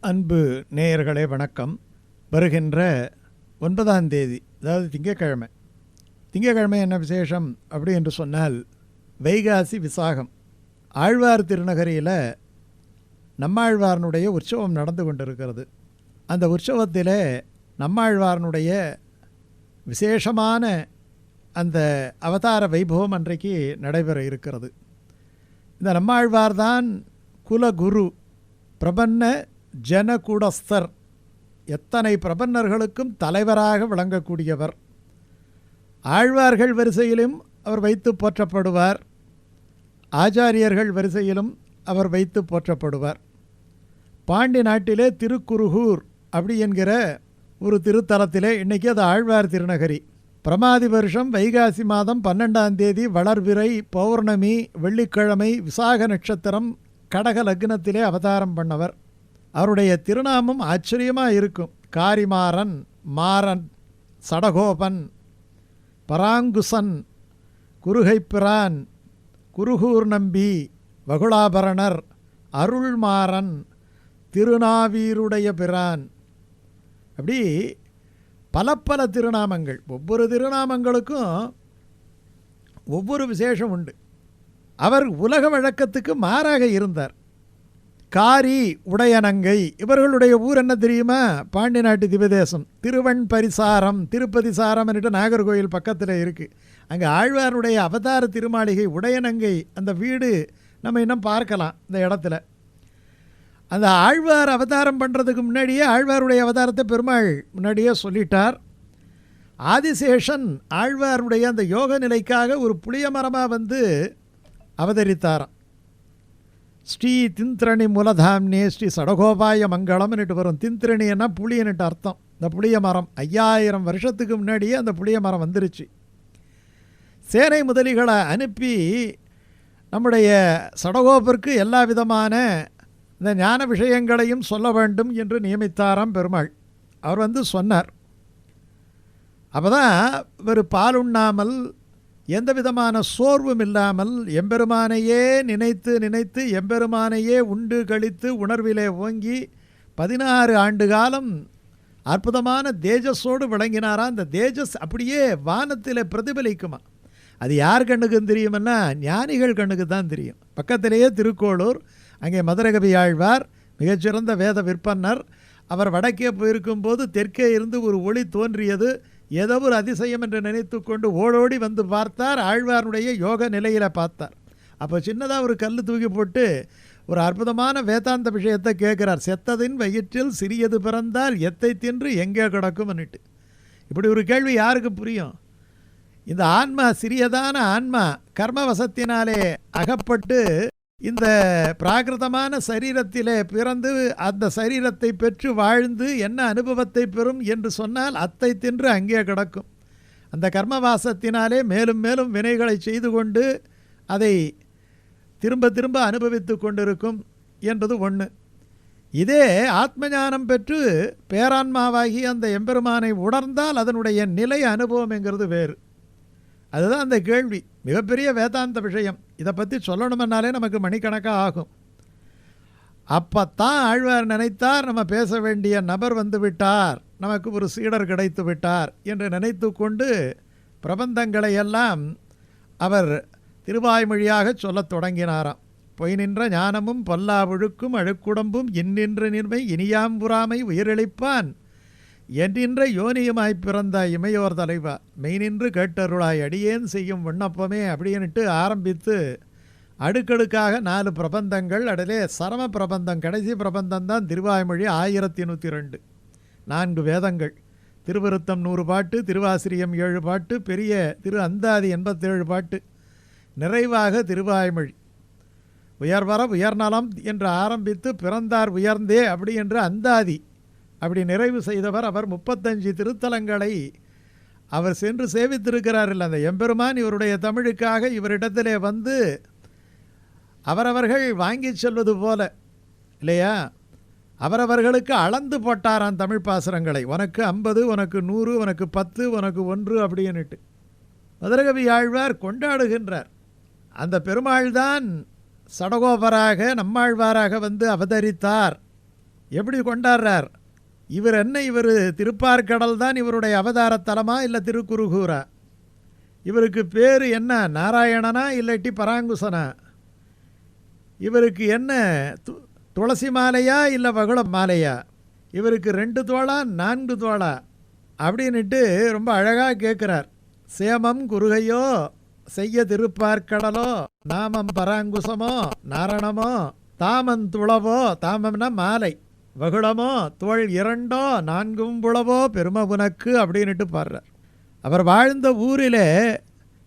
அன்பு நேயர்களே வணக்கம். வருகின்ற ஒன்பதாம் தேதி அதாவது திங்கட்கிழமை திங்கட்கிழமை என்ன விசேஷம் அப்படி என்று சொன்னால் வைகாசி விசாகம். ஆழ்வார் திருநகரியில் நம்மாழ்வாரனுடைய உற்சவம் நடந்து கொண்டிருக்கிறது. அந்த உற்சவத்தில் நம்மாழ்வாரனுடைய விசேஷமான அந்த அவதார வைபவம் அன்றைக்கு நடைபெற இருக்கிறது. இந்த நம்மாழ்வார்தான் குலகுரு பிரபன்ன ஜனகுடஸ்தர். எத்தனை பிரபன்னர்களுக்கும் தலைவராக விளங்கக்கூடியவர். ஆழ்வார்கள் வரிசையிலும் அவர் வைத்து போற்றப்படுவார். ஆச்சாரியர்கள் வரிசையிலும் அவர் வைத்து போற்றப்படுவார். பாண்டி நாட்டிலே திருக்குருகூர் அப்படி என்கிற ஒரு திருத்தலத்திலே இன்றைக்கி அது ஆழ்வார் திருநகரி. பிரமாதி வருஷம் வைகாசி மாதம் பன்னெண்டாம் தேதி வளர்விரை பௌர்ணமி வெள்ளிக்கிழமை விசாக நட்சத்திரம் கடக லக்னத்திலே அவதாரம் பண்ணவர். அவருடைய திருநாமம் ஆச்சரியமாக இருக்கும். காரிமாறன் மாறன் சடகோபன் பராங்குசன் குருகைப்பிரான் குருகூர் நம்பி வகுளாபரணர் அருள்மாறன் திருநாவீருடைய பிரான். அப்படி பல பல திருநாமங்கள். ஒவ்வொரு திருநாமங்களுக்கும் ஒவ்வொரு விசேஷம் உண்டு. அவர் உலக வழக்கத்துக்கு மாறாக இருந்தார். காரி உடையனங்கை. இவர்களுடைய ஊர் என்ன தெரியுமா? பாண்டி நாட்டு திவதேசம் திருவண் பரிசாரம் திருப்பதி சாரம் என்று நாகர்கோயில் பக்கத்தில் இருக்குது அங்கே ஆழ்வாருடைய அவதார திருமாளிகை உடையனங்கை. அந்த வீடு நம்ம இன்னும் பார்க்கலாம் இந்த இடத்துல. அந்த ஆழ்வார் அவதாரம் பண்ணுறதுக்கு முன்னாடியே ஆழ்வாருடைய அவதாரத்தை பெருமாள் முன்னாடியே சொல்லிட்டார். ஆதிசேஷன் ஆழ்வாருடைய அந்த யோக நிலைக்காக ஒரு புளிய மரமாக வந்து அவதரித்தாராம். ஸ்ரீ திந்திரணி மூலதாம்னே ஸ்ரீ சடகோபாய மங்களம்னுட்டு வரும். திந்திரணின்னா புளியன்னுட்டு அர்த்தம். இந்த புளிய மரம் ஐயாயிரம் வருஷத்துக்கு முன்னாடியே அந்த புளிய மரம் வந்துருச்சு. சேனை முதலிகளை அனுப்பி நம்முடைய சடகோபருக்கு எல்லா விதமான இந்த ஞான விஷயங்களையும் சொல்ல வேண்டும் என்று நியமித்தாராம் பெருமாள். அவர் வந்து சொன்னார். அப்போ தான் இவர் பால் உண்ணாமல் எந்த விதமான சோர்வும் இல்லாமல் எம்பெருமானையே நினைத்து நினைத்து எம்பெருமானையே உண்டு கழித்து உணர்விலே ஓங்கி பதினாறு ஆண்டு காலம் அற்புதமான தேஜஸோடு விளங்கினாரா? அந்த தேஜஸ் அப்படியே வானத்தில் பிரதிபலிக்குமா? அது யார் கண்ணுக்கு தெரியும்னா ஞானிகள் கண்ணுக்கு தான் தெரியும். பக்கத்திலேயே திருக்கோளூர் அங்கே மதுரகவி ஆழ்வார் மிகச்சிறந்த வேத விற்பன்னர். அவர் வடக்கே போயிருக்கும்போது தெற்கே இருந்து ஒரு ஒளி தோன்றியது ஏதோ ஒரு அதிசயம் என்று நினைத்து கொண்டு ஓடோடி வந்து பார்த்தார். ஆழ்வாருடைய யோக நிலையில் பார்த்தார். அப்போ சின்னதாக ஒரு கல் தூக்கி போட்டு ஒரு அற்புதமான வேதாந்த விஷயத்தை கேட்குறார். செத்ததின் வயிற்றில் சிறியது பிறந்தால் எத்தை தின்று எங்கே கிடக்கும்னுட்டு இப்படி ஒரு கேள்வி யாருக்கு புரியும்? இந்த ஆன்மா சிறியதான ஆன்மா கர்மவசத்தினாலே அகப்பட்டு இந்த பிராகிருதமான சரீரத்திலே பிறந்து அந்த சரீரத்தை பெற்று வாழ்ந்து என்ன அனுபவத்தை பெறும் என்று சொன்னால் அத்தை தின்று அங்கே கிடக்கும். அந்த கர்மவாசத்தினாலே மேலும் மேலும் வினைகளை செய்து கொண்டு அதை திரும்ப திரும்ப அனுபவித்து கொண்டிருக்கும் என்பது ஒன்று இதே ஆத்மஞானம் பெற்று பேரான்மாவாகி அந்த எம்பெருமானை உணர்ந்தால் அதனுடைய நிலை அனுபவம் என்கிறது வேறு. அதுதான் அந்த கேள்வி. மிகப்பெரிய வேதாந்த விஷயம். இதை பற்றி சொல்லணுமென்னாலே நமக்கு மணிக்கணக்காக ஆகும். அப்பத்தான் ஆழ்வார் நினைத்தார் நம்ம பேச வேண்டிய நபர் வந்து விட்டார் நமக்கு ஒரு சீடர் கிடைத்து விட்டார் என்று நினைத்து கொண்டு பிரபந்தங்களை எல்லாம் அவர் திருவாய்மொழியாக சொல்லத் தொடங்கினாராம். பொய் நின்ற ஞானமும் பொல்லா ஒழுக்கும் அழுக்குடம்பும் இன்னின்ற நின்மை இனியாம்புறாமை உயிரிழிப்பான் என்றின்ற யோனியுமாய் பிறந்த இமையோர் தலைவா மெய்நின்று கேட்டருளாய் அடியேன் செய்யும் விண்ணப்பமே அப்படின்ட்டு ஆரம்பித்து அடுக்கடுக்காக நாலு பிரபந்தங்கள் அடலே சரம பிரபந்தம் கடைசி பிரபந்தம் தான் திருவாய்மொழி ஆயிரத்தி நூற்றி ரெண்டு. நான்கு வேதங்கள். திருவருத்தம் நூறு பாட்டு திருவாசிரியம் ஏழு பாட்டு பெரிய திரு அந்தாதி எண்பத்தேழு பாட்டு. நிறைவாக திருவாய்மொழி. உயர்வர உயர்நலம் என்று ஆரம்பித்து பிறந்தார் உயர்ந்தே அப்படி என்று அந்தாதி அப்படி நிறைவு செய்தவர் அவர் முப்பத்தஞ்சு திருத்தலங்களை அவர் சென்று சேவித்திருக்கிறார் இல்லை அந்த எம்பெருமான் இவருடைய தமிழுக்காக இவரிடத்திலே வந்து அவரவர்கள் வாங்கி செல்வது போல இல்லையா? அவரவர்களுக்கு அளந்து போட்டாராம் தமிழ் பாசுரங்களை. உனக்கு ஐம்பது உனக்கு நூறு உனக்கு பத்து உனக்கு ஒன்று அப்படின்னுட்டு. மதுரகவி ஆழ்வார் கொண்டாடுகின்றார். அந்த பெருமாள்தான் சடகோபராக நம்மாழ்வாராக வந்து அவதரித்தார். எப்படி கொண்டாடுறார்? இவர் என்ன இவர் திருப்பார்கடல் தான் இவருடைய அவதாரத்தலமா இல்லை திருக்குறுகூரா இவருக்கு பேர் என்ன நாராயணனா இல்லாட்டி பராங்குசனா? இவருக்கு என்ன து துளசி மாலையா இல்லை வகுள மாலையா? இவருக்கு ரெண்டு தோளா நான்கு தோளா? அப்படின்னுட்டு ரொம்ப அழகாக கேட்குறார் சேமம் குறுகையோ செய்ய திருப்பார்க்கடலோ நாமம் பராங்குசமோ நாரணமோ தாமம் துளவோ தாமம்னா மாலை. வகுளமோ தோள் இரண்டோ நான்கும் புலவோ பெருமை உனக்கு அப்படின்னுட்டு பாடுறார். அவர் வாழ்ந்த ஊரிலே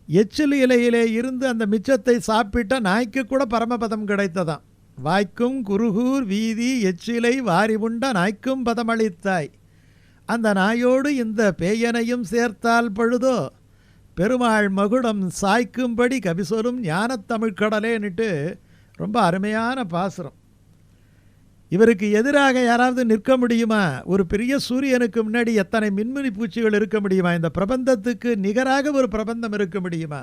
எச்சில் இலையிலே இருந்து அந்த மிச்சத்தை சாப்பிட்ட நாய்க்கு கூட பரமபதம் கிடைத்ததாம். வாய்க்கும் குருகூர் வீதி எச்சிலை வாரி உண்ட நாய்க்கும் பதமளித்தாய். அந்த நாயோடு இந்த பேயனையும் சேர்த்தால் பழுதோ பெருமாள் மகுடம் சாய்க்கும்படி கவிசொலும் ஞானத்தமிழ்கடலேன்னுட்டு ரொம்ப அருமையான பாசுரம். இவருக்கு எதிராக யாராவது நிற்க முடியுமா? ஒரு பெரிய சூரியனுக்கு முன்னாடி எத்தனை மின்மினி பூச்சிகள் இருக்க முடியுமா? இந்த பிரபந்தத்துக்கு நிகராக ஒரு பிரபந்தம் இருக்க முடியுமா?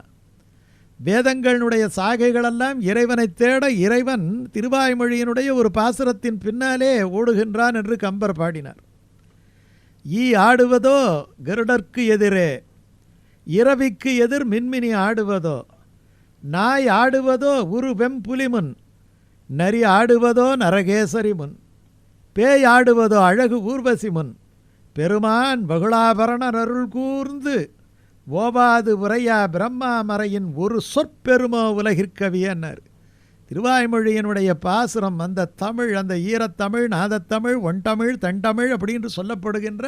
வேதங்களுடைய சாகைகளெல்லாம் இறைவனை தேட இறைவன் திருவாய்மொழியினுடைய ஒரு பாசுரத்தின் பின்னாலே ஓடுகின்றான் என்று கம்பர் பாடினார். ஈ ஆடுவதோ கருடர்க்கு எதிரே இரவிக்கு எதிர் மின்மினி ஆடுவதோ நாய் ஆடுவதோ உரு வெம்புலிமுன் நரி ஆடுவதோ நரகேசரி முன் பேய் ஆடுவதோ அழகு ஊர்வசி முன் பெருமான் பகுளாபரணர் அருள் கூர்ந்து ஓவாது உரையா பிரம்மா மறையின் ஒரு சொற்பெருமோ உலகிற்கவியன்னர் திருவாய்மொழியினுடைய பாசுரம் அந்த தமிழ் அந்த ஈரத்தமிழ் நாதத்தமிழ் ஒன்தமிழ் தண்டமிழ் அப்படின்னு சொல்லப்படுகின்ற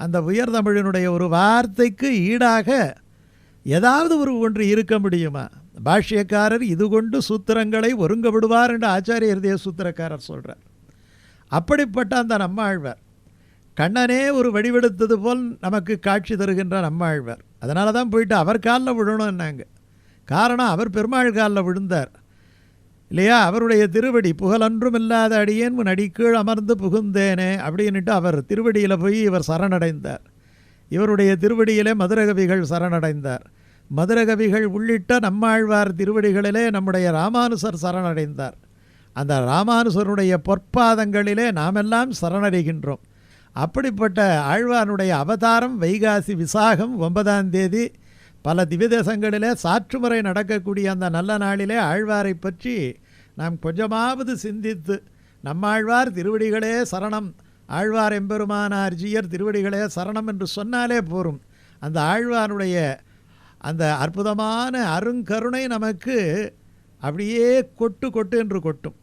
அந்த உயர்தமிழினுடைய ஒரு வார்த்தைக்கு ஈடாக ஏதாவது ஒரு ஒன்று இருக்க முடியுமா? பாஷ்யக்காரர் இது கொண்டு சூத்திரங்களை ஒருங்க விடுவார் என்று ஆச்சாரிய தேவ சூத்திரக்காரர் சொல்கிறார் அப்படிப்பட்ட அந்த நம்மாழ்வார் கண்ணனே ஒரு வடிவெடுத்தது போல் நமக்கு காட்சி தருகின்ற நம்மாழ்வார். அதனால தான் போயிட்டு அவர் காலில் விழணும்னாங்க காரணம் அவர் பெருமாள் காலில் விழுந்தார். இல்லையா? அவருடைய திருவடி புகழன்றும் இல்லாத அடியேன் உன் அடிக்கீழ் அமர்ந்து புகுந்தேனே அப்படின்னுட்டு அவர் திருவடியில் போய் இவர் சரணடைந்தார். இவருடைய திருவடியிலே மதுரகவிகள் சரணடைந்தார். மதுரகவிகள் உள்ளிட்ட நம்மாழ்வார் திருவடிகளிலே நம்முடைய ராமானுசர் சரணடைந்தார். அந்த ராமானுசருடைய பொற்பாதங்களிலே நாமெல்லாம் சரணடைகின்றோம். அப்படிப்பட்ட ஆழ்வானுடைய அவதாரம் வைகாசி விசாகம் ஒன்பதாம் தேதி பல திவ்யதேசங்களிலே சாற்றுமுறை நடக்கக்கூடிய அந்த நல்ல நாளிலே ஆழ்வாரை பற்றி நாம் கொஞ்சமாவது சிந்தித்து நம்மாழ்வார் திருவடிகளே சரணம் ஆழ்வார் எம்பெருமானார் ஜீயர் திருவடிகளே சரணம் என்று சொன்னாலே போரும். அந்த ஆழ்வானுடைய அந்த அற்புதமான அருங்கருணை நமக்கு அப்படியே கொட்டு கொட்டு என்று கொட்டும்.